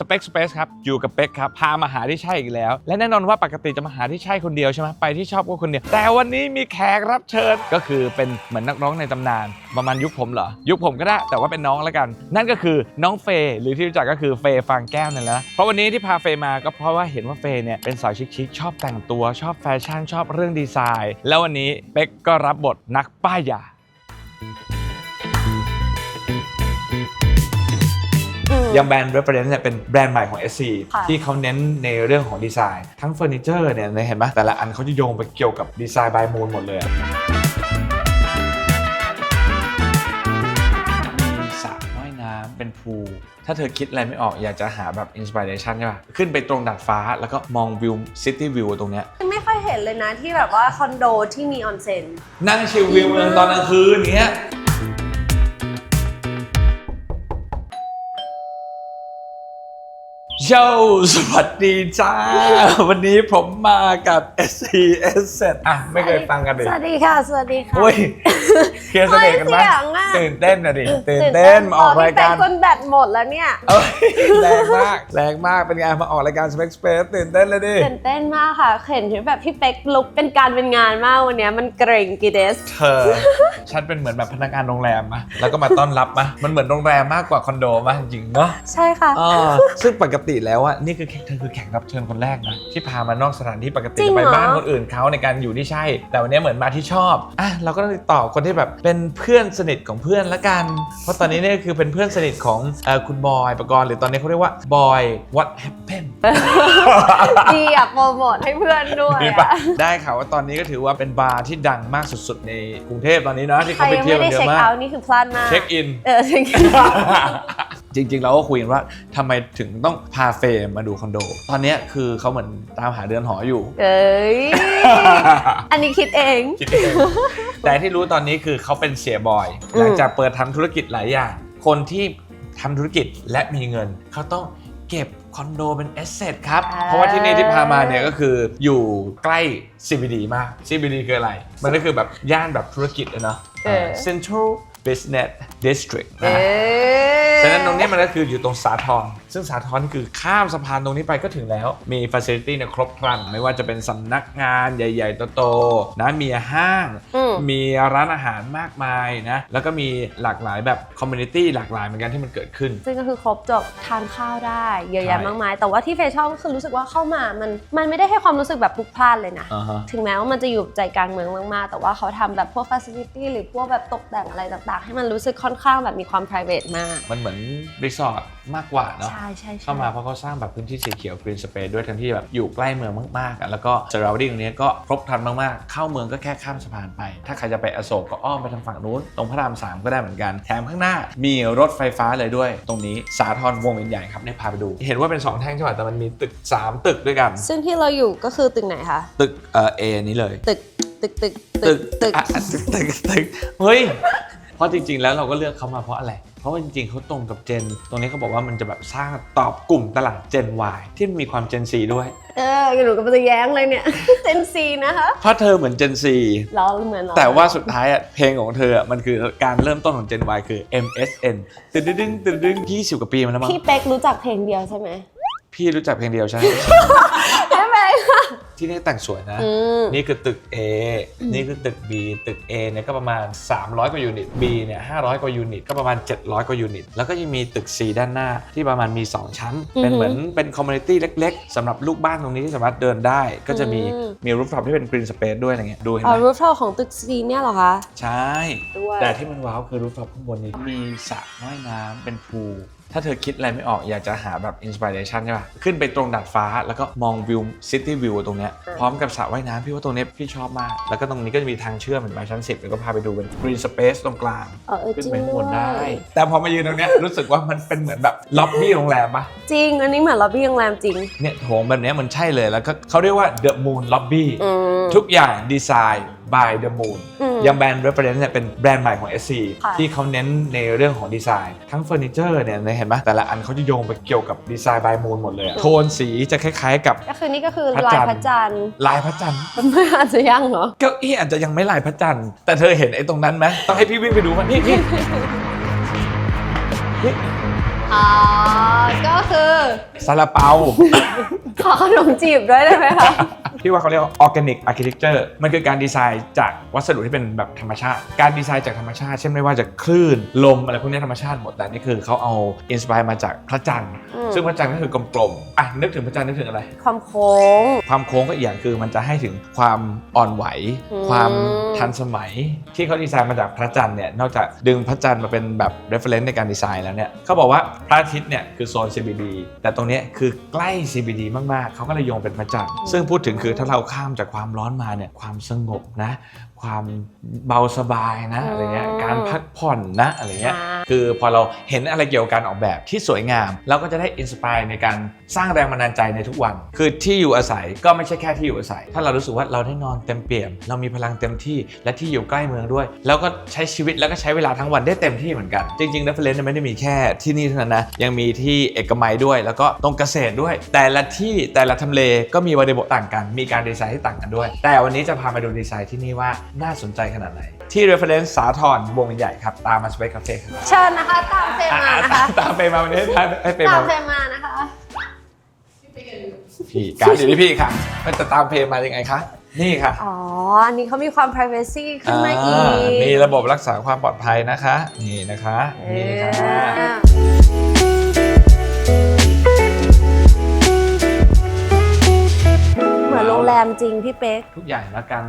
สเปคสเปซครับ อยู่กับเป๊กครับ พามาหาที่ใช่อีกแล้ว และแน่นอนว่าปกติจะมาหาที่ใช่คนเดียวใช่ไหมไปที่ชอบก็คนเดียว แต่วันนี้มีแขกรับเชิญก็คือเป็นเหมือนนักร้องในตำนาน ประมาณยุคผมเหรอ ยุคผมก็ได้ แต่ว่าเป็นน้องแล้วกัน นั่นก็คือน้องเฟย์หรือที่รู้จักก็คือเฟย์ฟางแก้วนั่นแหละเพราะวันนี้ที่พาเฟย์มาก็เพราะว่าเห็นว่าเฟย์เนี่ยเป็นสาวชิคๆชอบแต่งตัวชอบแฟชั่นชอบเรื่องดีไซน์ แล้ววันนี้เป๊กก็รับบทนักป้ายยา อย่างแบรนด์ Reference เนี่ยเป็นแบรนด์ใหม่ของ SC ค่ะที่เขาเน้นในเรื่องของดีไซน์ ทั้งเฟอร์นิเจอร์เนี่ยเห็นไหมแต่ละอันเขาจะโยงไปเกี่ยวกับดีไซน์บายมูนหมดเลยอะมีสระว่ายน้ำเป็นพูลถ้าเธอคิดอะไรไม่ออกอยากจะหาแบบอินสปิเรชันใช่ป่ะขึ้นไปตรงดาดฟ้าแล้วก็มองวิวซิตี้วิวตรงเนี้ย ไม่ค่อยเห็นเลยนะที่แบบว่าคอนโดที่มีออนเซ็น นั่งชิลวิวเมืองตอนกลางคืนอย่างเงี้ย โยสวัสดีจ้า วันนี้ผมมากับ S C S Z อะ ไม่เคยฟังกันดิสวัสดีค่ะ สวัสดีค่ะโอ้ยเคลียร์เสน่ห์กันไหมเฮ้ยเสียงอะ ตื่นเต้นนะดิตื่นเต้นมาออกรายการพี่เป็นคนแบตหมดแล้วเนี่ยเอ้ยแรงมากแรงมากเป็นไงมาออกรายการ Spec Space ตื่นเต้นเลยดิ ตื่นเต้นมากค่ะเห็นที่แบบพี่เป๊กลุกเป็นการเป็นงานมากวันเนี้ยมันเกรงกีเดส เธอ ฉันเป็นเหมือนแบบพนักงานโรงแรมมะแล้วก็มาต้อนรับมะมันเหมือนโรงแรมมากกว่าคอนโดมะจริงๆเนาะใช่ค่ะ อ่าซึ่งปกติแล้วอะนี่คือเธอคือแขกรับเชิญคนแรกนะที่พามานอกสถานที่ปกติจริงจะไปเหรอบ้านคนอื่นเขาในการอยู่ที่ใช่ แต่วันนี้เหมือนมาที่ชอบอะเราก็ต้องติดต่อคนที่แบบเป็นเพื่อนสนิทของเพื่อนละกัน เพราะตอนนี้เนี่ยคือเป็นเพื่อนสนิทของเอ่อคุณบอยประกรณ์หรือตอนนี้เขาเรียกว่าบอย what happened ดีอะโปรโมทให้เพื่อนด้วยดีปะอะได้ข่าวว่าตอนนี้ก็ถือว่าเป็นบาร์ที่ดังมากสุดๆ ในกรุงเทพตอนนี้นะที่ใครเขาไปยังเที่ยวไม่กันเยได้เช็คอะมากเอาท์นี่คือพลาดมากเช็คอิน เออเช็คอิน จริง ๆ เราก็คุยกันว่าทำไมถึงต้องพาเฟรมมาดูคอนโด ตอนเนี้ยคือเขาเหมือนตามหาเดือนหออยู่ เอ้ย อันนี้คิดเอง คิดเองแต่ที่รู้ตอนนี้คือเขาเป็นเสียบอยอืมหลังจากเปิดทำธุรกิจหลายอย่าง คนที่ทำธุรกิจและมีเงิน เขาต้องเก็บคอนโดเป็นแอสเซทครับเพราะว่าที่นี่ที่พามาเนี่ยก็คืออยู่ใกล้ CBD มาก CBD คืออะไร มันก็คือแบบย่านแบบธุรกิจอะเนาะเออ Central Business District เอ้นะยฉะนั้นตรงนี้มันก็คืออยู่ตรงสาทรซึ่งสาทรนี่คือข้ามสะพานตรงนี้ไปก็ถึงแล้ว มีฟ a c i l i t y เนี่ยครบครัน ไม่ว่าจะเป็นสำนักงานใหญ่ๆโตๆนะมีห้างอืมมีร้านอาหารมากมายนะ แล้วก็มีหลากหลายแบบคอมมูนิตี้หลากหลายเหมือนกันที่มันเกิดขึ้น ซึ่งก็คือครบจบทานข้าวได้เยอะแยะใช่มากมาย แต่ว่าที่เฟย์ชอบก็คือรู้สึกว่าเข้ามามันมันไม่ได้ให้ความรู้สึกแบบพลุกพล่านเลยนะอ่าฮะถึงแม้ว่ามันจะอยู่ใจกลางเมืองมากๆ แต่ว่าเขาทำแบบพวกฟ a c i l i t y หรือพวกแบบตกแต่งอะไรต่างๆให้มันรู้สึกค่อนข้างแบบมีความ p r i v a t มาก มันเหมือนรีสอร์ทมากกว่าเนาะใช่ใช่ใช่เข้ามาเพราะเขาสร้างแบบพื้นที่สีเขียว green space ด้วยทั้งที่แบบอยู่ใกล้เมืองมากๆอะแล้วก็ surrounding ตรงนี้ก็ครบครันมากๆ เข้าเมืองก็แค่ข้ามสะพานไป ถ้าใครจะไปอโศกก็อ้อมไปทางฝั่งนู้น ตรงพระรามสามก็ได้เหมือนกัน แถมข้างหน้ามีรถไฟฟ้าเลยด้วย ตรงนี้สาทรวงเวียนใหญ่ครับได้พาไปดู เห็นว่าเป็น2แท่งใช่ไหมแต่มันมีตึก3ตึกด้วยกัน ซึ่งที่เราอยู่ก็คือตึกไหนคะตึกเอ่อเอนี้เลย ตึกตึกตึกตึกตึกอะอะตึกตึกตึกเฮ้ย เพราะจริง ๆ แล้วเราก็เลือกเขามาเพราะอะไร เพราะว่าจริง ๆเขาตรงกับเจน ตรงนี้เขาบอกว่ามันจะแบบสร้างตอบกลุ่มตลาดเจน Y ที่มีความเจน C ด้วย เออหนูก็จะแย้งเลยเนี่ย เจนซีนะคะเพราะเธอเหมือนเจน C เราเหมือนเราแต่ว่าสุดท้ายอะเพลงของเธออะมันคือการเริ่มต้นของเจน Y คือ MSN ตึ๊ดดึงตึ๊ดดึงยี่สิบกว่าปีมาแล้วมั้งพี่เป๊กรู้จักเพลงเดียวใช่ไหมพี่รู้จักเพลงเดียวใช่ไหมใช่ไหม ที่นี่แต่งสวยนะ อืม นี่คือตึก A นี่คือตึก B ตึก A เนี่ยก็ประมาณ 300 กว่ายูนิต B เนี่ย500 กว่ายูนิต ก็ประมาณ 700 กว่ายูนิต แล้วก็ยังมีตึก C ด้านหน้าที่ประมาณมี 2 ชั้น เป็นเหมือนเป็นคอมมูนิตี้เล็กๆสำหรับลูกบ้านตรงนี้ที่สามารถเดินได้ ก็จะมีมีรูฟท็อปที่เป็นกรีนสเปซด้วยอะไรเงี้ยดูเห็นอ๋ไหอมรูฟท็อปของตึกซีเนี่ยเหรอคะ ใช่ ด้วย แต่ที่มันว้าวคือรูฟท็อปข้างบนนี้มีสระว่ายน้ำเป็นพูล ถ้าเธอคิดอะไรไม่ออกอยากจะหาแบบอินสปิเรชันใช่ป่ะ ขึ้นไปตรงดาดฟ้าแล้วก็มองวิวซิตี้วิวตรงเนี้ยพร้อมกับสระว่ายน้ำพี่ว่าตรงเนี้ยพี่ชอบมาก แล้วก็ตรงนี้ก็จะมีทางเชื่อมเหมือนไปชั้นสิบแล้วก็พาไปดูเป็นกรีนสเปซตรงกลาง เออเออขึ้นจริงไปข้างบด้วนได้ยแต่พอมายืนตรงเนี้ยรู้สึกว่ามันเป็นเหมือนแบบล็อบบี้โรงแรมปะจริง อันนี้เหมือนล็อบบี้โรงแรมจริง เนี่ยโถงแบบเนี้ยมันใช่เลยแล้วก็เขาเรียกว่า The Moon Lobby อืมทุกอย่างดีไซน์ by the moon อืมอย่างแบรนด์ Reference เนี่ยเป็นแบรนด์ใหม่ของ SC ค่ะที่เขาเน้นในเรื่องของดีไซน์ ทั้งเฟอร์นิเจอร์เนี่ยเห็นไหมแต่ละอันเขาจะโยงไปเกี่ยวกับดีไซน์ by moon หมดเลยอะโทนสีจะคล้ายๆกับ ก็คือนี่ก็คือพระลาจัยนทร์พระจันทร์ลายพระจันทร์ไม่อาจจะยังเหรอ เก้าอี้อาจจะยังไม่ลายพระจันทร์แต่เธอเห็นไอ้ตรงนั้นไหมต้องให้พี่วิ่งไปดูมันนี่นี่นี่อ๋ออ๋อ ก็คือซาลาเปาขอขนมจีบด้วยได้ไหมคะพี่ว่าเขาเรียกว่าออร์แกนิกอาร์เคเต็กเจอร์มันคือการดีไซน์จากวัสดุที่เป็นแบบธรรมชาติ การดีไซน์จากธรรมชาติเช่นไม่ว่าจะคลื่นลมอะไรพวกนี้ธรรมชาติหมดแต่นี่คือเขาเอาอินสปายมาจากพระจันทร์อืมซึ่งพระจันทร์ก็คือกลมๆอะนึกถึงพระจันทร์นึกถึงอะไร ความโค้ง ความโค้งก็อีกอย่างคือมันจะให้ถึงความอ่อนไหวอืมความทันสมัย ที่เขาดีไซน์มาจากพระจันทร์เนี่ยนอกจากดึงพระจันทร์มาเป็นแบบ reference ในการดีไซน์แล้วเนี่ยเขาบอกว่าพระอาทิตย์เนี่ยคือโซน CBD แต่ตรงเนี้ยคือใกล้ CBD มากๆเขาก็เลยโยงเป็นพระจันทร์ซึ่งพูดถึงคือถ้าเราข้ามจากความร้อนมาเนี่ยความสงบนะความเบาสบายนะอะไรเงี้ยอืมการพักผ่อนนะอะไรเงี้ยอ่าคือพอเราเห็นอะไรเกี่ยวกับการออกแบบที่สวยงาม เราก็จะได้อินสปายในการสร้างแรงบันดาลใจในทุกวัน คือที่อยู่อาศัยก็ไม่ใช่แค่ที่อยู่อาศัย ถ้าเรารู้สึกว่าเราได้นอนเต็มเปี่ยม เรามีพลังเต็มที่และที่อยู่ใกล้เมืองด้วย แล้วก็ใช้ชีวิตแล้วก็ใช้เวลาทั้งวันได้เต็มที่เหมือนกัน จริงๆ reference ไม่ได้มีแค่ที่นี่เท่านั้นนะยังมีที่เอกมัยด้วย แล้วก็ตรงเกษตรด้วย แต่ละที่แต่ละทำเลก็มีบริบทต่างกัน มีการดีไซน์ที่ต่างกันด้วย แต่วันนี้จะพามาดูดีไซน์ที่นี่ว่าน่าสนใจขนาดไหน ที่ reference สาทรวงใหญ่ครับ ตามมาสเปคคาเฟ่ครับเชิญนะคะตามเฟรมมานะคะ ตามไปมาวันนี้ให้ทานให้ไปตามมา เฟรมมานะคะ พี่การอยู่ที่พี่ค่ะมันจะตามเพลงมายังไงคะ นี่ค่ะอ๋อ อันนี้เขามีความ privacy ขึ้นมาอีกามีระบบรักษาความปลอดภัยนะคะ นี่นะคะ นี่ค่ะ เออ รงแรมจริงพี่เป๊ก ทุกอย่างและการ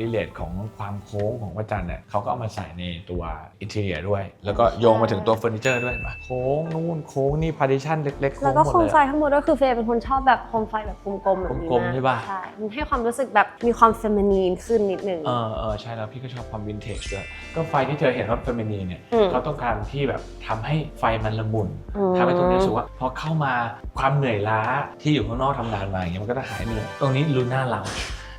รีเลทของความโค้งของพระจันทร์เนี่ยเขาก็เอามาใส่ในตัวอินเทเรียด้วย แล้วก็โยงมาถึงตัวเฟอร์นิเจอร์ด้วยเห็นปะโค้งนู่นโค้งนี่พาร์ติชันเล็กๆโค้แล้งวก็หมดโคมเลยไฟข้างบนก็คือเฟย์เป็นคนชอบแบบโคมไฟแบบกลมๆแบบนี้กลมๆใช่ปะ ใช่มันให้ความรู้สึกแบบมีความเฟมินีนขึ้นนิดนึง เออเออใช่แล้วพี่ก็ชอบความวินเทจด้วยก็ไฟที่เธอเห็นว่าเฟมินีเนี่ยอืมเขาต้องการที่แบบทำให้ไฟมันละมุนอืม ทำให้ตรงนี้รู้สึกว่าพอเข้ามาความเหนื่อยล้าที่อยู่ข้างนอกทำงานมาอย่างเงี้ยมันก็จะหายเหนื่อยตรงนี้ลูน่าเรา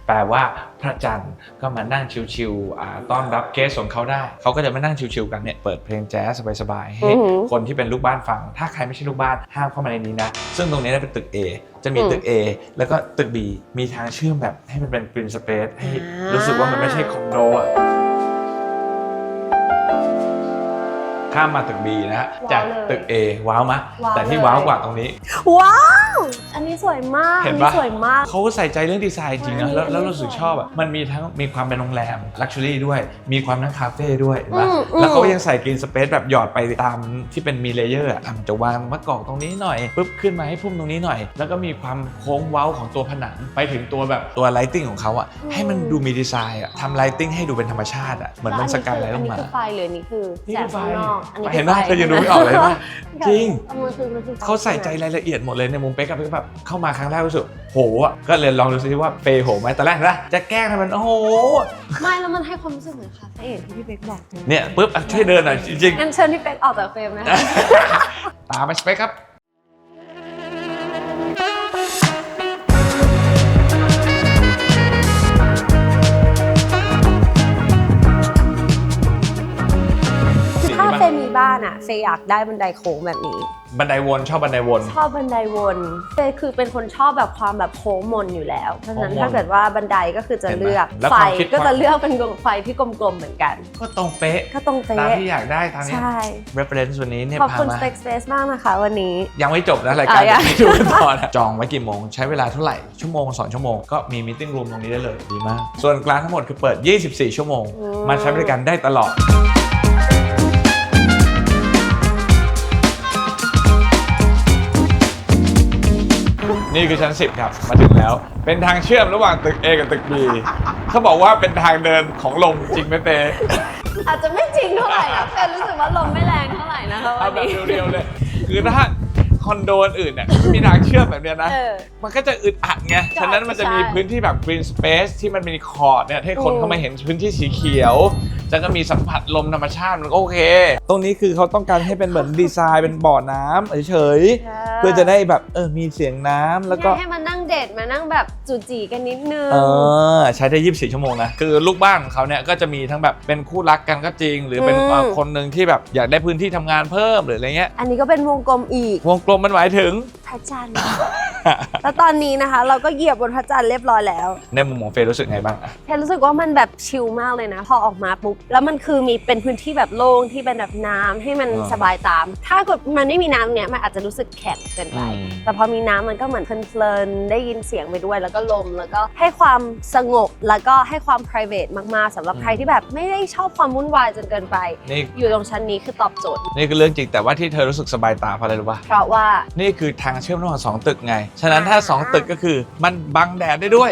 แปลว่าพระจันทร์ก็มานั่งชิวๆอ่าต้อนรับเกสของเขาได้ เขาก็จะมานั่งชิวๆกันเนี่ยเปิดเพลงแจ๊สสบายๆให้อือหือคนที่เป็นลูกบ้านฟัง ถ้าใครไม่ใช่ลูกบ้านห้ามเข้ามาในนี้นะ ซึ่งตรงนี้เนี่ยเป็นตึก A จะมีอืมตึก A แล้วก็ตึก B มีทางเชื่อมแบบให้มันเป็นกรีนสเปซให้อ่ารู้รู้สึกว่ามันไม่ใช่คอนโดอะ ข้ามมาตึก B นะฮะจากตึก A ว้าวมะว้าวแต่ที่เลย ว้าวกว่าตรงนี้ ว้าว อันนี้สวยมากเห็นอัปะสวยมาก เขาใส่ใจเรื่องดีไซน์จริงนะแล้วอันนี้แล้วรู้สึกสวยชอบอะมันมีทั้งมีความเป็นโรงแรมลักชัวรี่ด้วย มีความทั้งคาเฟ่ด้วยเห็นปะอืมอืม แล้วเขายังใส่กรีนสเปซแบบหยอดไปตามที่เป็นมีเลเยอร์อะอะมันจะวางมะกอกตรงนี้หน่อยปุ๊บขึ้นมาให้พุ่มตรงนี้หน่อย แล้วก็มีความโค้งเว้าของตัวผนังไปถึงตัวแบบตัวไลติ้งของเขาอะให้มันดูมีดีไซน์อะทำไลติ้งให้ดูเป็นธรรมชาติอะเหมือนมันสกายไลท์ลงมา อันนี้คือไฟหรืออันนี้คือนี่แสคืงอไฟข้างนอกอันนี้เห็นไหมคือฟเธอยังดูไม่ออกเลยปะจริงเอามันคือมันคือไฟเขาใส่ใจรายละเอียดหมดเลยในมุมเป๊กกับเป๊กแบบเข้ามาครั้งแรกรู้สึกโหอะก็เลยลองดูซิว่าเฟย์โหไหมตอนแรกนะจะแกล้งให้มันโอ้โหไม่แล้วมันให้ความรู้สึกเหมือนคาเฟ่อย่างที่พี่เป๊กบอกเนี่ยปุ๊บอะช่วยเดินหน่อยจริงงั้นเชิญพี่เป๊กออกจากเฟรมนะคะๆตามไปสเปคครับ ย์มีบ้านอะเฟย์อยากได้บันไดโค้งแบบนี้ บันไดวนชอบบันไดวน ชอบบันไดวนเฟย์คือเป็นคนชอบแบบความแบบโค้งมนอยู่แล้ว เพราะฉะนั้นโค้งมนถ้าเกิดว่าบันไดก็คือจะเห็นไหมเลือก แล้วไฟความคิด ก็จะเลือกเป็นดวงไฟที่กลมๆเหมือนกัน ก็ตรงเป๊ะก็ตรงตามเป๊ะที่อยากได้ตามนี้ ใช่ reference วันนี้เนี่ยขอบพาคุณ มา Space Space มากนะคะวันนี้ ยังไม่จบนะรายการอะยัง จะให้ดูกันต่อนะจองไว้กี่โมง ใช้เวลาเท่าไหร่ ชั่วโมง 2 ชั่วโมงก็มี meeting room ตรงนี้ได้เลยดีมาก ส่วนกลางทั้งหมดคือเปิด 24 ชั่วโมง อืม มาใช้บริการได้ตลอด นี่คือชั้น 10 ครับ มาถึงแล้ว เป็นทางเชื่อมระหว่างตึก A กับตึก B เขาบอกว่าเป็นทางเดินของลมจริงไหมเต้อาจจะไม่จริงเท่าไหร่นะเฟย์รู้สึกว่าลมไม่แรงเท่าไหร่นะคะวัเอานแบบนี้ เรียวๆเลย คือถ้าคอนโดอื่นเนี่ยไม่มีทางเชื่อมแบบเนี้ยนะ เออมันก็จะอึดอัดไงใช่ฉะนั้นมันจะมีใช่พื้นที่แบบ green space ที่มันมีคอร์ดเนี่ยให้คนอืมเข้ามาเห็นพื้นที่สีเขียว จะก็มีสัมผัสลมธรรมชาติมันก็โอเค ตรงนี้คือเขาต้องการให้เป็นเหมือนดีไซน์เป็นบ่อน้ำเฉยๆเพื่อจะได้แบบเออมีเสียงน้ำแล้วก็ ให้มานั่งเดทมานั่งแบบจูจีกันนิดนึง เออใช้ได้ 24 ชั่วโมงนะ คือลูกบ้านของเขาเนี่ยก็จะมีทั้งแบบเป็นคู่รักกันก็จริง หรือเป็นอืม เอ่อคนหนึ่งที่แบบอยากได้พื้นที่ทำงานเพิ่มหรืออะไรเงี้ย อันนี้ก็เป็นวงกลมอีก วงกลมมันหมายถึง พระจันทร์ แล้วตอนนี้นะคะ เราก็เหยียบบนพระจันทร์เรียบร้อยแล้ว ในมุมของเฟย์รู้สึกไงบ้างอะแพนรู้สึกว่ามันแบบชิลมากเลยนะ พอออกมาปุ๊บ แล้วมันคือมีเป็นพื้นที่แบบโล่งที่เป็นแบบน้ำให้มันสบายตาม ถ้าเกิดมันไม่มีน้ำเนี่ยมันอาจจะรู้สึกแข็งเกินไปแต่พอมีน้ำมันก็เหมือนเพลินๆได้ยินเสียงไปด้วย แล้วก็ลมแล้วก็ให้ความสงบแล้วก็ให้ความ p r i v a t มากๆสำหรับใครที่แบบไม่ได้ชอบความวุ่นวายจนเกินไป นี่อยู่ตรงชั้นนี้คือตอบโจทย์ นี่คือเรื่องจริงแต่ว่าที่เธอรู้สึกสบายตาเพราะอะไรรู้ป่ะ เพราะว่า นี่คือทางเชื่อมระหว่างสองตึกไง ฉะนั้นถ้า 2 ตึกก็คือมันบังแดดได้ด้วย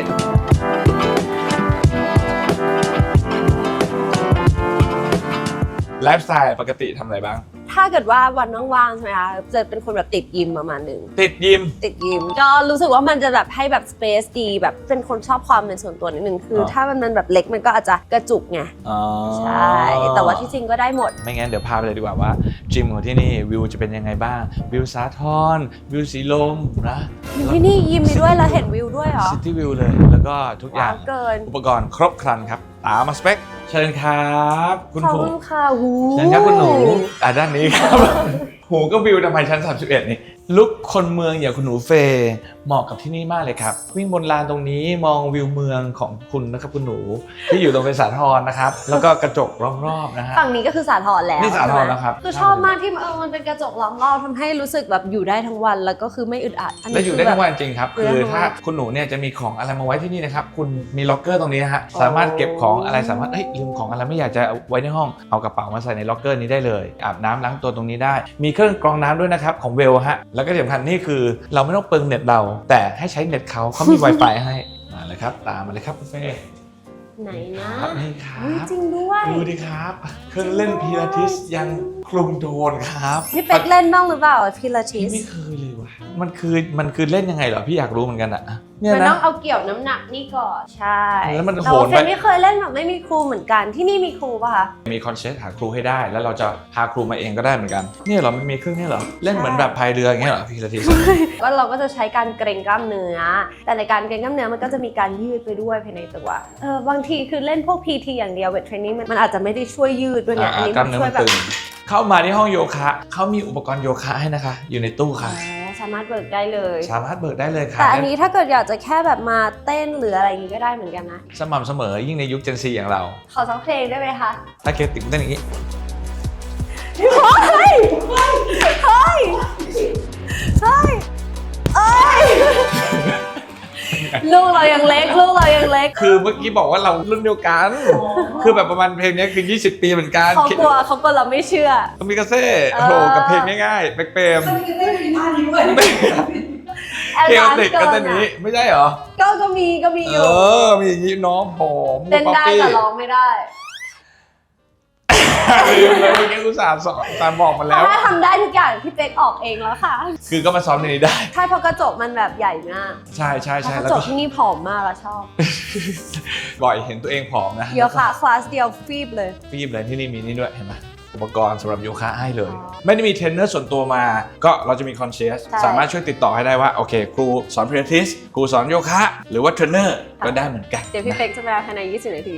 ไลฟ์สไตล์ปกติทำอะไรบ้าง ถ้าเกิดว่าวันว่างๆใช่ไหมคะจะเป็นคนแบบติดยิมประมาณหนึ่งติดยิม ติดยิมก็รู้สึกว่ามันจะแบบให้แบบสเปซดีแบบเป็นคนชอบความเป็นส่วนตัวนิดนึงคือออถ้ามันมันแบบเล็กมันก็อาจจะกระจุกไงอ๋อใช่แต่ว่าที่จริงก็ได้หมด ไม่งั้นเดี๋ยวพาไปเลยดีกว่าว่าจิมของที่นี่วิวจะเป็นยังไงบ้าง วิวสาทรวิวสีลมนะอยู่ที่นี่ยิมมีด้วยแล้วเห็นวิวด้วยเหรอซิตี้วิวเลย แล้วก็ทุกอย่าว้างวเกิน อุปกรณ์ครบครันครับ ตามมาสเปค เชิญครับ คุณขอบผูคุณค่ะหู เชิญครับคุณหนูอะด้านนี้ครับ หูก็วิวทำไมชั้น 31 นี่ลุกคนเมืองอย่างคุณหนูเฟย์เหมาะกับที่นี่มากเลยครับ วิ่งบนลานตรงนี้มองวิวเมืองของคุณนะครับคุณหนู ที่อยู่ตรงเป็นสาทรนะครับ แล้วก็กระจกรอบๆนะฮะ ฝั่งนี้ก็คือสาทรแล้วนี่สาธรใช่ไหมแล้วครับคือชอบมากที่เออมันเป็นกระจกล้อมรอบทำให้รู้สึกแบบอยู่ได้ทั้งวัน แล้วก็คือไม่อึดอัดนและนี้อยู่ได้คืทั้งแบบวันจริงครับอยู่ได้คือทั้งวันถ้าคุณหนูเนี่ยจะมีของอะไรมาไว้ที่นี่นะครับคุณมีล็อกเกอร์ตรงนี้นะฮะอ๋อสามารถเก็บของอะไรสามารถเอ้ยลืมของอะไรไม่อยากจะเอาไว้ในห้องเอากระเป๋ามาใส่ในล็อกเกอร์นี้ได้เลยอาบน้ำล้างตัวตรงนี้ได้ มีเครื่องกรองน้ำด้วยนะครับของเวลฮะแล้วก็ที่สำคัญนี่คือเราไม่ต้องเปลืองเน็ตเรา แต่ให้ใช้เน็ตเขาเขามี Wi-Fi ให้มาเลยครับ ตามมาเลยครับคุณเฟ่ไหนนะครับนี่ครัเฮ้ยบจริงด้วย ดูดิครับ เครื่องเล่นพีลาทิสยังคลุมโดนครับพี่เป็กเล่นบ้างหรือเปล่าพิลาทิพี่ส ไม่เคยเลยว่ะมันคือมันคือเล่นยังไงเหรอพี่อยากรู้เหมือนกันอะ เนี่ยมันนะ ต้องเอาเกี่ยวน้ำหนักนี่ก่อนใช่แล้วมันต่าโหนไปเฟนไม่เคยเล่นแบบไม่มีครูเหมือนกันที่นี่มีครูป่ะคะ มีคอนเซ็ปต์หาครูให้ได้ แล้วเราจะพาครูมาเองก็ได้เหมือนกัน เนี่ยเหรอมันมีเครื่องเนี่ยเหรอ เล่นเหมือนแบบพายเรืออย่างเงี้ยเหรอพี่ละที ก็เราก็จะใช้การเกรงกล้ามเนื้อ แต่ในการเกรงกล้ามเนื้อมันก็จะมีการยืดไปด้วยภายในตัวเออบางทีคือเล่นพวก PT อย่างเดียวเวทเทรนนิ่งมันอาจจะไม่ได้ช่วยยืดด้วยไงอันนี้กล้ามัมนเนื้อช่วมัยนแบบตึง เข้ามาที่ห้องโยคะ เขามีอุปกรณ์โยคะให้นะคะ อยู่ในตู้อ๋ค่ะอสามารถเบิกได้เลย สามารถเบิกได้เลยค่ะแต่อันนี้ถ้าเกิดอยากจะแค่แบบมาเต้นหรืออะไรอย่างนี้ก็ได้เหมือนกันนะ สม่ำเสมอยิ่งในยุคเจนซีอย่างเรา ขอสักเพลงได้ไหมคะถ้าเคติกเต้นอย่างนี้เฮ้ยเฮ้ยเฮ้ยเอ้ยลูกเรายังเล็กลูก เรายังเล็กคือเมื่อกี้บอกว่าเรารุ่นเดียวกัน คือแบบประมาณเพลงนี้คือ 20 ปีเหมือนกันเขากลัวเขากลัวเราไม่เชื่อมิกาเซ่โอ้โหกับเพลงง่ายๆเป๊กเปรมมันจะได้มีท่านี้ด้วยแอดเควานติกซ์เกิก็นเต้นอย่างนี้อะไม่ใช่เหรอ ก็ก็มีก็มีอเอยู่อมีอย่างนี้น้องผมเต้นได้ป๊อปปี้แต่ร้องไม่ได้ ลืมเลยเมื่อกี้อุตส่าห์สอนตามบอกมาเพแล้ว ราะว่าทำได้ทุกอย่างพี่เป๊กออกเองแล้วค่ะ คือก็มาซ้อมในนี้ได้ ใช่เพราะกระจกมันแบบใหญ่มากใช่ใช่เพราะใช่กแล้วระจก็ กที่นี่ผอมมากแล้วชอบ บ่อยเห็นตัวเองผอมนะโยคะคลาสเดียวฟีบเลยฟีบเลยที่นี่มีนี่ด้วยเห็นไหมอุปกรณ์สำหรับโยคะให้เลย อ๋อไม่ได้มีเทรนเนอร์ส่วนตัวมา ก็เราจะมีคอนเชียสใช่สามารถช่วยติดต่อให้ได้ว่า โอเค ครูสอนพิลาทิสครูสอนโยคะ หรือว่าเทรนเนอร์ก็ได้เหมือนกันเดี๋ยวพี่เป๊กจะมาภายใน 20 นาที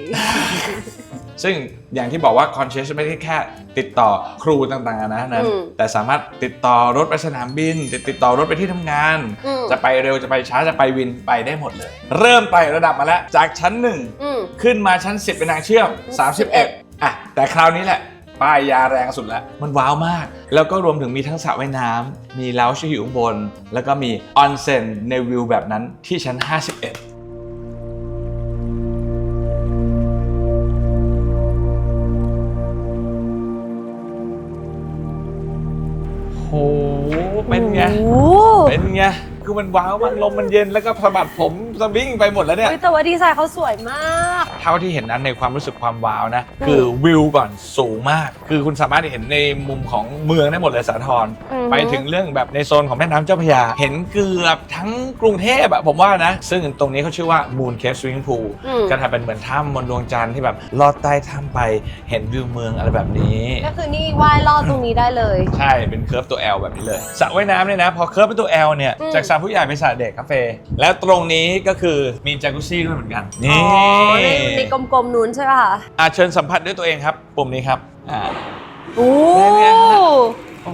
ซึ่งอย่างที่บอกว่าคอนเชียสไม่ได้แค่ติดต่อครูต่างๆนะนั้นอืมแต่สามารถติดต่อรถไปสนามบิน ติดติดต่อรถไปที่ทำงานอืมจะไปเร็วจะไปช้าจะไปวินไปได้หมดเลย เริ่มไประดับมาแล้ว จากชั้นหนึ่งอืมขึ้นมาชั้น 10 เป็นทางเชื่อม 31อะแต่คราวนี้แหละป้ายยาแรงสุดแล้ว มันว้าวมาก แล้วก็รวมถึงมีทั้งสระว่ายน้ำมีเล้าชื่ออยู่ข้างบน แล้วก็มีออนเซ็นในวิวแบบนั้นที่ชั้น 51 เป็นไง คือมันว้าวมากลมมันเย็นแล้วก็สะบัดผมสวิงไปหมดแล้วเนี่ยเฮ้ยแต่ว่าดีไซน์เขาสวยมาก เท่าที่เห็นนั้นในความรู้สึกความว้าวนะ คือวิวก่อนสูงมาก คือคุณสามารถเห็นในมุมของเมืองได้หมดเลยสาทร อือฮึไปถึงเรื่องแบบในโซนของแม่น้ำเจ้าพระยา เห็นเกือบทั้งกรุงเทพอะผมว่านะ ซึ่งตรงนี้เขาชื่อว่า Moon Cave Swimming Pool อืม ก็ทำเป็นเหมือนถ้ำบนดวงจันทร์ที่แบบลอดใต้ถ้ำไปเห็นวิวเมืองอะไรแบบนี้ ก็คือนี่ว่ายลอดตรงนี้ได้เลย ใช่ เป็นเคิร์ฟตัว L แบบนี้เลยสระว่ายน้ำเนี่ยนะ พอเคิร์ฟเป็นตัว L เนี่ย อืมจากสระผู้ใหญ่ไปสระเด็กคาเฟ่แล้วตรงนี้ก็คือมีจากุซี่ด้วยเหมือนกันอ๋นี่อในในกลมๆนู้นใช่ป่ะคะอาเชิญสัมผัสด้วยตัวเองครับ ปุ่มนี้ครับอ่า โอ้เป็นไงฮะ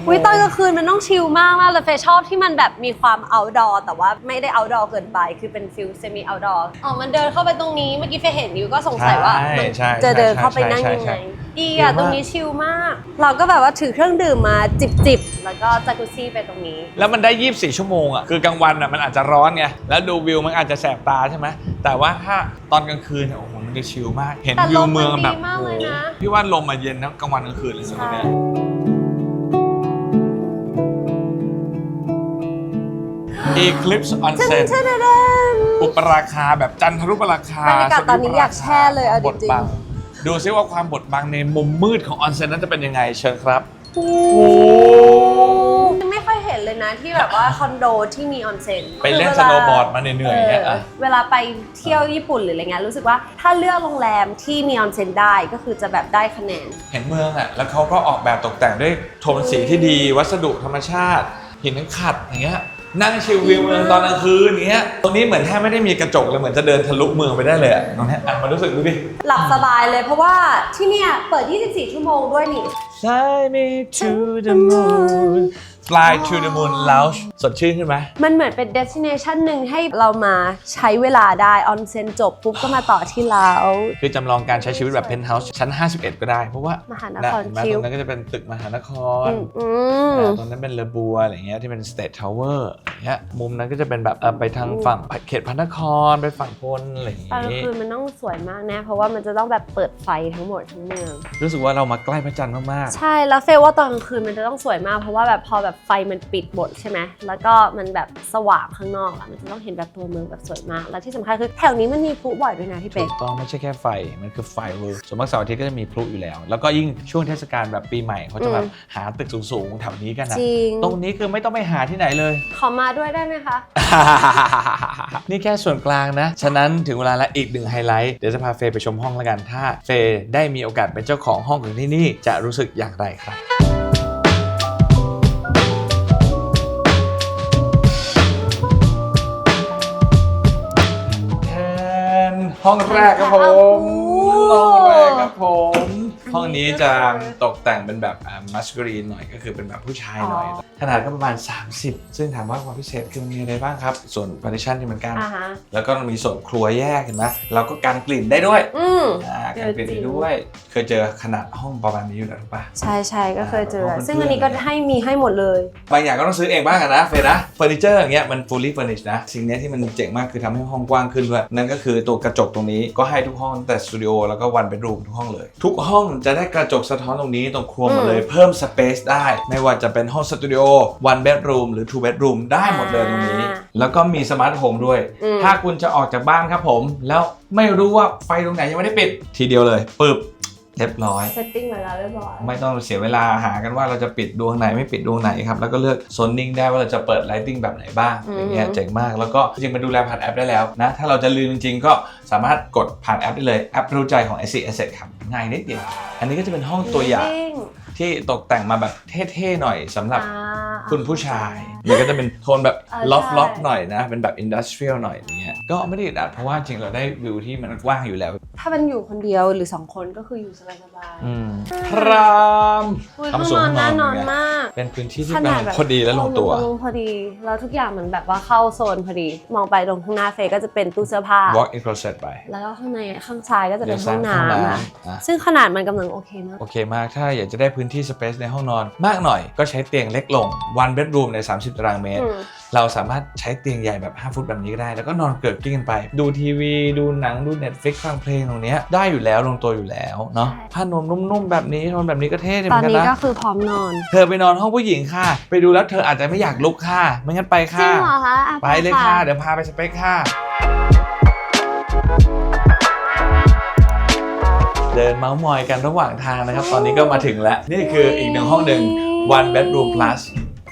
โวิตอนกลางคืนมันต้องชิลมากมากเลยเฟยชอบที่มันแบบมีความ outdoor แต่ว่าไม่ได้ outdoor เกินไป คือเป็นฟิล semi outdoor อ๋อ มันเดินเข้าไปตรงนี้ เมื่อกี้เฟยเห็นอยู่ก็สงสัยว่าใช่มันใช่จะเดินใช่เข้าไปนั่งใช่ยังใช่ไงดีอะดีมากตรงนี้ชิลมาก เราก็แบบว่าถือเครื่องดื่มมาจิบๆแล้วก็จากุซี่ไปตรงนี้ แล้วมันได้ 24 ชั่วโมงอะคือกลางวันอะมันอาจจะร้อนไงแล้วดูวิวมันอาจจะแสบตาใช่ไหมแต่ว่าถ้าตอนกลางคืนเนี่ยโอ้โหมันจะชิลมาก เห็นแต่วิลวมมันเมืองแบบดีมากเลยนะโอ้โหพี่ว่าลมมาเย็นนะกลางวันกลางคืนเลยสำหรับเนี่ย Eclipse เช่น Onsen เช่นเดนอุปราคาแบบจันทรุปราคาบรรยากาศตอนนี้อยากแช่เลยเอาจริงๆบทบังดูซิว่าความบทบังในมุมมืดของออนเซ็นนั้นจะเป็นยังไงเชิญครับโอ้ไม่ค่อยเห็นเลยนะที่แบบว่าคอนโดที่มีออนเซ็นไปเล่นสโนว์บอร์ดมาเหนื่อยๆอย่างเงี้ยอะเวลาไปเที่ยวญี่ปุ่นหรืออะไรเงี้ยรู้สึกว่าถ้าเลือกโรงแรมที่มีออนเซ็นได้ก็คือจะแบบได้คะแนน เห็นเมืองอะแล้วเขาก็ออกแบบตกแต่งด้วยโทนสีที่ดีวัสดุธรรมชาติหินขัดอย่างเงี้ย นั่งชิลวิวเมืองตอนกลางคืนอย่างเงี้ยตรงนี้เหมือนแทบไม่ได้มีกระจกเลยเหมือนจะเดินทะลุเมืองไปได้เลยอะตรงเนี้ยอะมารู้สึกดูดิหลับสบายเลยเพราะว่าที่เนี่ยเปิด 24 ชั่วโมงด้วยนี่ Fly me to the moon Fly to the moon lounge สดชื่นขึ้นไหม มันเหมือนเป็น destination หนึ่งให้เรามาใช้เวลาได้ ออนเซ็นจบปุ๊บก็มาต่อที่เรา คือจำลองการใช้ชีวิตแบบเพนท์เฮาส์ชั้น 51 ก็ได้ เพราะว่ามหานนะครเห็นไหมคิตวรงนั้นก็จะเป็นตึกมหานครอืมอืมอ่าตรงนั้นเป็นเลอบัวอะไรเงี้ยที่เป็นสเตททาวเวอร์อย่างเงี้ยมุมนั้นก็จะเป็นแบบเอ่อไปทางฝั่งเขตพระนครไปฝั่งพลอะไรอย่างตอนกลางงี้ คืนมันต้องสวยมากแน่เพราะว่ามันจะต้องแบบเปิดไฟทั้งหมดทั้งเมือง รู้สึกว่าเรามาใกล้พระจันทร์มาก ใช่แล้วเฟลว่าตอนกลางคืนมันจะต้องสวยมากเพราะว่าแบบพอแบบไฟมันปิดหมดใช่ไหมแล้วก็มันแบบสว่างข้างนอกอะมันจะต้องเห็นแบบตัวเมืองแบบสวยมาก แล้วที่สำคัญคือแถวนี้มันมีพลุบ่อยด้วยนะพี่ๆเป๊ถูกกต้องไม่ใช่แค่ไฟ มันคือไฟเวอร์ส่วนมากเสาร์อาทิตย์ก็จะมีพลุอยู่แล้ว แล้วก็ยิ่งช่วงเทศกาลแบบปีใหม่เขาจะแบบหาตึกสูงๆแถวนี้กันนะจริง ตรงนี้คือไม่ต้องไปหาที่ไหนเลย ขอมาด้วยได้ไหมคะ นี่แค่ส่วนกลางนะ ฉะนั้นถึงเวลาและอีกหนึ่งไฮไลท์ เดี๋ยวจะพาเฟย์ไปชมห้องแล้วกัน ถ้าเฟย์ได้มีโอกาสเป็นเจ้าของห้องของที่นี่ จะรู้สึกอย่างไรครับ ห้องแรกครับผม ห้องแรกครับผม ห้องนี้จะตกแต่งเป็นแบบมัสกรีนหน่อยก็คือเป็นแบบผู้ชายหน่อยอ๋อขนาดก็ประมาณ 30 ซึ่งถามว่าความพิเศษคือมันมีอะไรบ้างครับ ส่วนพาร์ติชันที่มันกั้นอ่าฮะแล้วก็มีส่วนครัวแยกเห็นไหมแล้วก็การกลิ่นได้ด้วยอืมอ่าเอการอกลิ่นจริได้งด้วย เคยเจอขนาดห้องประมาณนี้อยู่แล้วถูกปะใช่ใช่ก็เคยเจออ่าซึ่งอันนี้ก็ให้มีให้หมดเลยบางอย่างก็ต้องซื้อเองบ้างอะนะเฟยนะเฟอร์นิเจอร์อย่างเงี้ยมัน fully furnished นะสิ่งเนี้ยที่มันเจ๋งมากคือทำให้ห้องกว้างขึ้นด้วยนั่นก็คือตัวกระจกตรงนี้ก็ให้ทุกห้องตั้งแต่สตูดิโอแล้วก็วันเบดรูมทุกห้องเลย ทุกห้องจะได้กระจกสะท้อนตรงนี้ตรงครัวหมดเลยเพิ่มสเปซได้ ไม่ว่าจะเป็นห้องสตูดิโอวันเบดรูมหรือ two bedroom ได้หมดเลยตรงนี้อ่าแล้วก็มีสมาร์ทโฮมด้วยอืมถ้าคุณจะออกจากบ้านครับผม แล้วไม่รู้ว่าไฟตรงไหนยังไม่ได้ปิด ทีเดียวเลยปึ๊บ เรียบร้อย เซตติ้งไว้แล้วเรียบร้อย ไม่ต้องเสียเวลาหากันว่าเราจะปิดดวงไหนไม่ปิดดวงไหนครับ แล้วก็เลือกโซนนิ่งได้ว่าเราจะเปิดไลติ้งแบบไหนบ้างอืม อย่างเงี้ยเจ๋งมากแล้วก็จริงๆมันดูแลผ่านแอปได้แล้วนะ ถ้าเราจะลืมจริงๆ ก็สามารถกดผ่านแอปได้เลยแอปรู้ใจของ s อ Asset ครับง่ายนิดเดียวอันนี้ก็จะเป็นห้องตัวอย่างจริงที่ตกแต่งมาแบบเท่ๆหน่อยสำหรับอ่าคุณผู้ชาย มันก็จะเป็นโทนแบบเออล็อฟใช่ ล็อกหน่อยนะ เป็นแบบอินดัสเทรียลหน่อยอย่างเงี้ยก็ไม่ได้อึดอัดเพราะว่าจริงเราได้วิวที่มันกว้างอยู่แล้ว ถ้ามันอยู่คนเดียวหรือสองคนก็คืออยู่สบายอืมพรามๆอุ้ยทำห้องสวนนอนน่านอนไงมาก เป็นพื้นที่ที่ขกำนาลัดงแบบพอดีและลงตัว ลงพอดีแล้วทุกอย่างเหมือนแบบว่าเข้าโซนพอดี มองไปตรงข้างหน้าเฟยก็จะเป็นตู้เสื้อผ้า walk in closet ไป แล้วก็ข้างในข้างซ้ายก็จะเป็นห้องเดี๋ยวสร้างห้องน้ำน้ำนะอะ ซึ่งขนาดมันกำลังโอเคมาก โอเคมาก ถ้าอยากจะได้พื้นที่สเปซในห้องนอนมากหน่อย ก็ใช้เตียงเล็กลง one bedroom ใน30ตารางเมตรอืมเราสามารถใช้เตียงใหญ่แบบ 5 ฟุตแบบนี้ก็ได้ แล้วก็นอนเกิดกิ้งกันไป ดูทีวี ดูหนัง ดู Netflix ฟังเพลงตรงเนี้ยได้อยู่แล้วลงตัวอยู่แล้วเนาะใช่ผ้านวมนุ่มๆแบบนี้นอนแบบนี้ก็เท่ดีเหตมืออนนกันนี้นะก็คือพร้อมนอน เธอไปนอนห้องผู้หญิงค่ะ ไปดูแล้วเธออาจจะไม่อยากลุกค่ะ ไม่งั้นไปจริค่ะงเหรอคะอะไปเลยค่ะ เดี๋ยวพาไปสเปคค่ะเดินเมาส์มอยกันระหว่างทางนะครับ ตอนนี้ก็มาถึงแล้ว นี่คืออีกหนึ่งห้องหนึ่ง one bedroom plus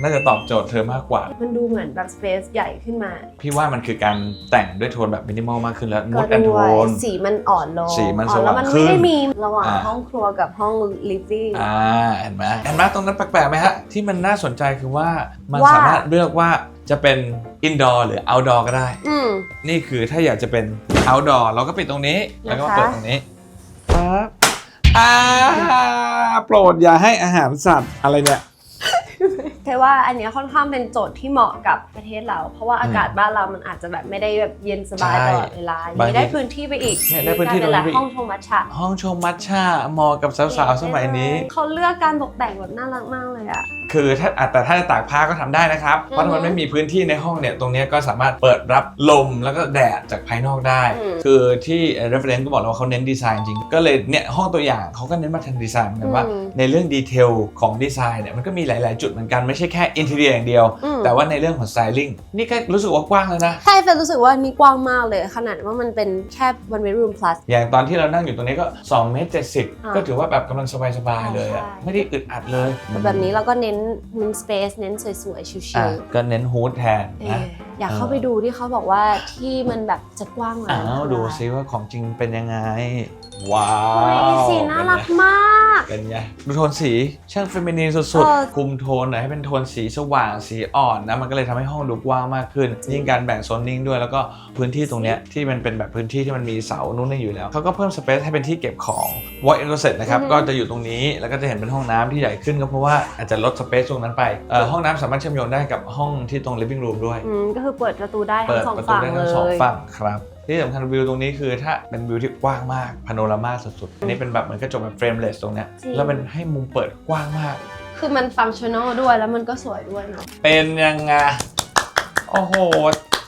น่าจะตอบโจทย์เธอมากกว่า มันดูเหมือนแบบสเปซใหญ่ขึ้นมา พี่ว่ามันคือการแต่งด้วยโทนแบบมินิมอลมากขึ้นแล้วมก็ดแอนโทด้วยนสีมันอ่อนลงสีมันอ่อสว่างแล้วมันขึ้ไม่นได้มีระหว่างอ่า ห้องครัวกับห้องลิฟวิ่ง อ่าเห็นไหมเห็นไหมตรงนั้นแปลกๆไหมฮะ ที่มันน่าสนใจคือว่ามันว่า สามารถเลือกว่าจะเป็น indoor หรือ outdoor ก็ได้ อืม นี่คือถ้าอยากจะเป็น outdoor เราก็ปิดตรงนี้ แล้วก็มาเปิดตรงนี้ปั๊บอ่าโปรดอย่าให้อาหารสัตว์อะไรเนี่ย เพราะว่าอันเนี้ยค่อนข้างเป็นโจทย์ที่เหมาะกับประเทศเรา เพราะว่าอากาศบ้านเรามันอาจจะแบบไม่ได้แบบเย็นสบายใช่ตลอดเวลาบางทีนี่ได้พื้นที่ไปอีกเนี่ยได้พื้นที่กลายเป็ตรงนี้ไปอีก ห้องชมมัทฉะห้องชมมัทฉะเหมาะกับสาวๆสมัยนี้ เขาเลือกการตกแต่งแบบน่ารักมากเลยอะคือถ้าอะแต่ถ้าจะตากผ้าก็ทำได้นะครับ เพราะถ้ามันไม่มีพื้นที่ในห้องเนี่ย ตรงเนี้ยก็สามารถเปิดรับลมแล้วก็แดดจากภายนอกได้ อืม คือที่เอ่อ reference ก็บอกแล้วว่าเขาเน้นดีไซน์จริง ก็เลยเนี่ยห้องตัวอย่างเขาก็เน้นมาทางดีไซน์เหมือนกันว่าอืมในเรื่องดีเทลของดีไซน์เนี่ยมันก็มีหลาย ๆ จุดเหมือนกันไม่ใช่แค่อินเท i รียอย่างเดียว อืม แต่ว่าในเรื่องของสไตลิ่งนี่ก็รู้สึกว่ากว้างแล้วนะ ใช่เฟนรู้สึกว่านี่กว้างมากเลย ขนาดว่ามันเป็นแค่ one bedroom plus อย่างตอนที่เรานั่งอยู่ตรงนี้ก็2เมตรอ่า70 ก็ถือว่าแบบกำลังสบายๆเลยอะใช่ ไม่ได้อึดอัดเลยแบบนี้เราก็เน้นมี space เน้นสวยๆ ชิอะวก็เน้นฮูดแทนๆเอนะออยากเข้าไปดูที่เขาบอกว่าที่มันแบบจะกว้างกว่าอ้านั้นวดูซิว่าของจริงเป็นยังไง ว้าโอ้ยวสีน่ารักมากเป็นไง ดูโทนสีช่างเฟมินีนสุดเออ ๆคุมโทนหน่อยให้เป็นโทนสีสว่างสีอ่อนนะมันก็เลยทำให้ห้องดูกว้างมากขึ้น ยิ่งการแบ่งโซนนิ่งด้วยแล้วก็พื้นที่ตรงเนี้ยที่มันเป็นแบบพื้นที่ที่มันมีเสานู่นนี่อยู่แล้วเขาก็เพิ่มสเปซให้เป็นที่เก็บของ walk in closet นะครับก็จะอยู่ตรงนี้แล้วก็จะเห็นเป็นห้องน้ำที่ใหญ่ขึ้นก็เพราะว่าอาจจะลดสเปซตรงนั้นไปเอ่อห้องน้ำสามารถเชื่อมโยงได้กับห้องที่ตรง living room ด้วย อืมก็คือเปิดประตูได้ทั้เปิงดสองประตูฝั่งได้เลทั้งสองย ฝั่งครับที่สำคัญวิวตรงนี้คือถ้าเป็นวิวที่กว้างมากพาโนรามาสุดๆอันนี้เป็นแบบเหมือนกระจกแบบเฟรมเลสตรงเนี้ยจริง แล้วมันให้มุมเปิดกว้างมาก คือมันฟังชั่นอลด้วยแล้วมันก็สวยด้วยเนาะเป็นยังไงโอ้โห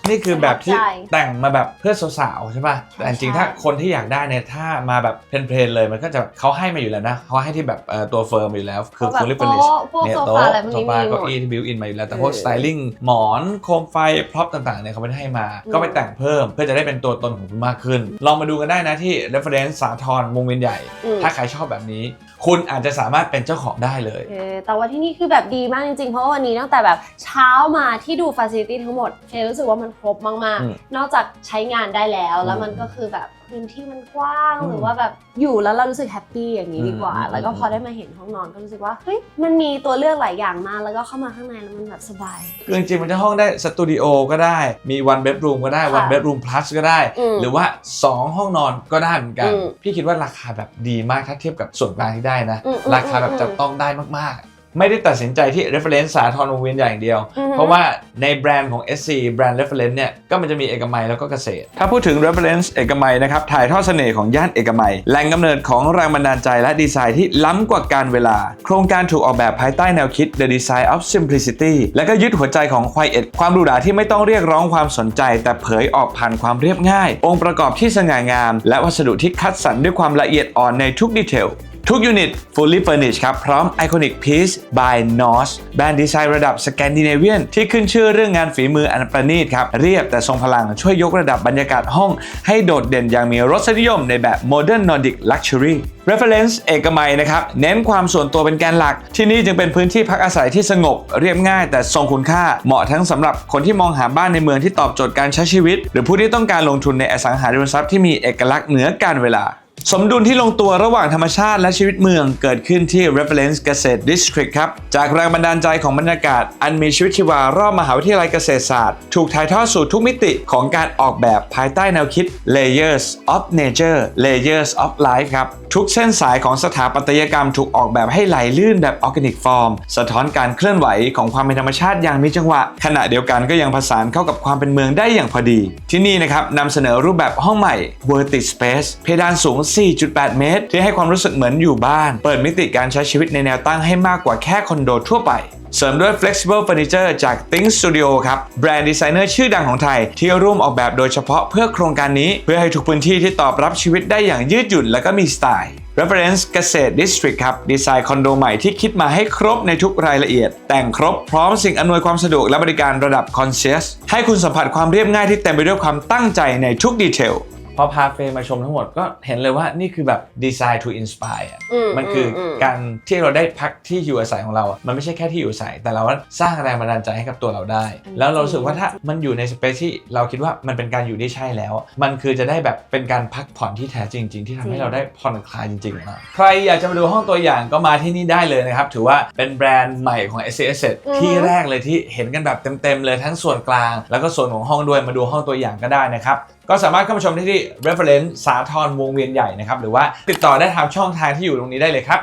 นี่คือแบบที่ประทับใจแต่งมาแบบเพื่อสาวๆใช่ป่ะแต่จริงๆใช่ถ้าคนที่อยากได้เนี่ยถ้ามาแบบเพลนๆเลยมันก็จะเขาให้มาอยู่แล้วนะเขาให้ที่แบบเอ่อตัวเฟิร์มอยู่แล้ว คือพวกแบบ fully furnished โต๊ะพวกเนี่ยโซโต๊ะฟาอะไรพวกโซนี้ฟามีหมเก้าดอี้ที่บิวอินมาอยู่แล้วแต่พวกเออสไตลิ่งหมอนโคมไฟพร็อพต่างๆเนี่ยเขาไม่ได้ให้มาอืมก็ไปแต่งเพิ่มเพื่อจะได้เป็นตัวตนของคุณมากขึ้น ลองมาดูกันได้นะที่ reference สาทรวงเวียนใหญ่อืมถ้าใครชอบแบบนี้ คุณอาจจะสามารถเป็นเจ้าของได้เลยเออแต่ว่าที่นี่คือแบบดีมากจริงๆ เพราะว่าวันนี้ตั้งแต่แบบเช้ามาที่ดูฟ a ซิลิตี้ทั้งหมดเฟยรู้สึกว่ามันครบมากอืม ๆ นอกจากใช้งานได้แล้ว แล้วอืมมันก็คือแบบพื้นที่มันกว้างอืมหรือว่าแบบอยู่แล้วเรารู้สึกแฮปปี้อย่างนี้ดีกว่า อืม แล้วก็พอได้มาเห็นห้องนอนก็รู้สึกว่าเฮ้ยมันมีตัวเลือกหลายอย่างมากแล้วก็เข้ามาข้างในแล้วมันแบบสบาย คือจริงๆมันจะห้องได้สตูดิโอก็ได้ มี one bedroom ก็ได้ค่ะ one bedroom plus ก็ได้ อืมหรือว่า 2 ห้องนอนก็ได้เหมือนกัน อืมพี่คิดว่าราคาแบบดีมากถ้าเทียบกับส่วนกลางที่ได้นะ อืมอืมราคาแบบอืม จับต้องได้มากๆ ไม่ได้ตัดสินใจที่ reference สาทรวงเวียนใหญ่อย่างเดียว อือฮึ เพราะว่าในแบรนด์ของ SC แบรนด์ reference เนี่ยก็มันจะมีเอกมัยแล้วก็เกษตร ถ้าพูดถึง reference เอกมัยนะครับถ่ายทอดเสน่ห์ของย่านเอกมัย แหล่งกำเนิดของแรงบันดาลใจและดีไซน์ที่ล้ำกว่าการเวลา โครงการถูกออกแบบภายใต้แนวคิด The Design of Simplicity และก็ยึดหัวใจของ Quiet ความหรูหราที่ไม่ต้องเรียกร้องความสนใจ แต่เผยออกผ่านความเรียบง่าย องค์ประกอบที่สง่างาม และวัสดุที่คัดสรรด้วยความละเอียดอ่อนในทุกดีเทล ทุกยูนิต fully furnished ครับ พร้อม Iconic Piece by NOS แบรนด์ดีไซน์ระดับสแกนดิเนเวียนที่ขึ้นชื่อเรื่องงานฝีมืออันประณีตครับ เรียบแต่ทรงพลังช่วยยกระดับบรรยากาศห้อง ให้โดดเด่นอย่างมีรสนิยมในแบบ Modern Nordic Luxury Reference เอกมัยนะครับ เน้นความส่วนตัวเป็นแกนหลัก ที่นี่จึงเป็นพื้นที่พักอาศัยที่สงบ เรียบง่ายแต่ทรงคุณค่าเหมาะทั้งสำหรับคนที่มองหาบ้านในเมืองที่ตอบโจทย์การใช้ชีวิต หรือผู้ที่ต้องการลงทุนในอสังหาริมทรัพย์ที่มีเอกลักษณ์เหนือการเวลา สมดุลที่ลงตัวระหว่างธรรมชาติและชีวิตเมืองเกิดขึ้นที่ Reference เกษตร District ครับ จากแรงบันดาลใจของบรรยากาศ อันมีชีวิตชีวารอบมหาวิทยาลัยเกษตรศาสตร์ ถูกถ่ายทอดสู่ทุกมิติของการออกแบบภายใต้แนวคิด Layers of Nature Layers of Life ครับ ทุกเส้นสายของสถาปัตยกรรมถูกออกแบบให้ไหลลื่นแบบออร์แกนิกฟอร์มสะท้อนการเคลื่อนไหวของความเป็นธรรมชาติอย่างมีจังหวะ ขณะเดียวกันก็ยังผสานเข้ากับความเป็นเมืองได้อย่างพอดี ที่นี่นะครับนำเสนอรูปแบบห้องใหม่ Vertic Space เพดานสูง4.8 เมตร ที่ให้ความรู้สึกเหมือนอยู่บ้าน เปิดมิติการใช้ชีวิตในแนวตั้งให้มากกว่าแค่คอนโดทั่วไปเสริมด้วย flexible furniture จาก Think Studio ครับ แบรนด์ดีไซเนอร์ชื่อดังของไทย ที่ร่วมออกแบบโดยเฉพาะเพื่อโครงการนี้ เพื่อให้ทุกพื้นที่ที่ตอบรับชีวิตได้อย่างยืดหยุ่นและก็มีสไตล์ Reference เกษตร District ครับ ดีไซน์คอนโดใหม่ที่คิดมาให้ครบในทุกรายละเอียด แต่งครบพร้อมสิ่งอำนวยความสะดวกและบริการระดับ Concierge ให้คุณสัมผัสความเรียบง่ายที่เต็มไปด้วยความตั้งใจในทุกดีเทล พอพาเฟย์มาชมทั้งหมดก็เห็นเลยว่านี่คือแบบ Design to Inspire อะอืมมันคืออม การที่เราได้พักที่อยู่อาศัยของเราอะมันไม่ใช่แค่ที่อยู่อาศัย แต่เราสร้างแรงบันดาลใจให้กับตัวเราได้ อืม แล้วเรารู้สึกว่าถ้ามันอยู่ในสเปซที่เราคิดว่ามันเป็นการอยู่ที่ใช่แล้ว มันคือจะได้แบบเป็นการพักผ่อนที่แท้จริงจริงที่ทำให้เราได้ผ่อนคลายจริงๆนะใครอยากจะมาดูห้องตัวอย่างก็มาที่นี่ได้เลยนะครับ ถือว่าเป็นแบรนด์ใหม่ของ s s ที่แรกเลยที่เห็นกันแบบเต็มๆเลยทั้งส่วนกลาง แล้วก็ส่วนของห้องด้วยมาดูห้องตัวอย่างก็ได้นะครับก็สามารถเข้ามาชมได้ที่ reference สาทรวงเวียนใหญ่นะครับ หรือว่าติดต่อได้ทางช่องทางที่อยู่ตรงนี้ได้เลยครับ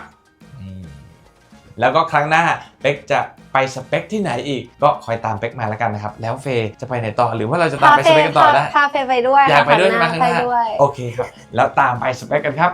นี่แล้วก็ครั้งหน้าเป็กจะไปสเปคที่ไหนอีกก็คอยตามเป็กมาแล้วกันนะครับ แล้วเฟย์จะไปไหนต่อหรือว่าเราจะตามไปสเปคกันต่อได้พาเฟย์ไปด้วยอยากไปด้วยใช่ไหมค่ะข้างหน้าไปด้วยโอเคครับ แล้วตามไปสเปคกันครับ